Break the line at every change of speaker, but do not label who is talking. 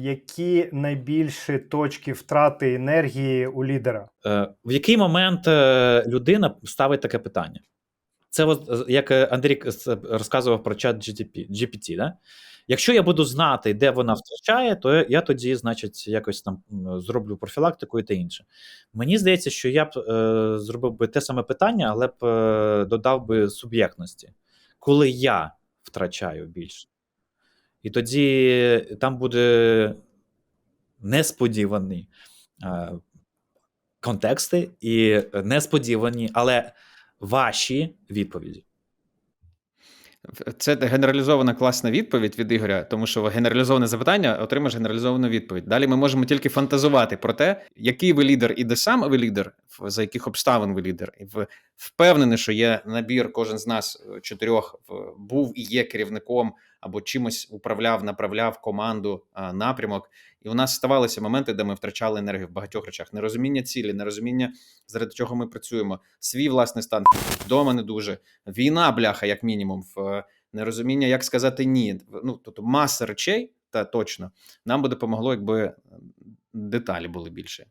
які найбільші точки втрати енергії у лідера?
Е, В який момент е, людина ставить таке питання? Це е, як Андрій розказував про чат GTP, GPT. Да? Якщо я буду знати, де вона втрачає, то я тоді, значить, якось там зроблю профілактику і те інше. Мені здається, що я б е, зробив би те саме питання, але б е, додав би суб'єктності, коли я втрачаю більше. І тоді там буде несподівані е, контексти і несподівані, але ваші відповіді.
Це генералізована класна відповідь від Ігоря, тому що генералізоване запитання отримаєш генералізовану відповідь. Далі ми можемо тільки фантазувати про те, який ви лідер і де сам ви лідер, за яких обставин ви лідер. І впевнений, що є набір, кожен з нас е, чотирьох був і є керівником або чимось управляв, направляв команду, напрямок. І у нас ставалися моменти, де ми втрачали енергію в багатьох речах. Нерозуміння цілі, нерозуміння, заради чого ми працюємо, свій власний стан вдома не дуже. Війна, бляха, як мінімум, в нерозуміння, як сказати ні. Ну, тобто маса речей, та точно нам би допомогло, якби е, деталі були більше.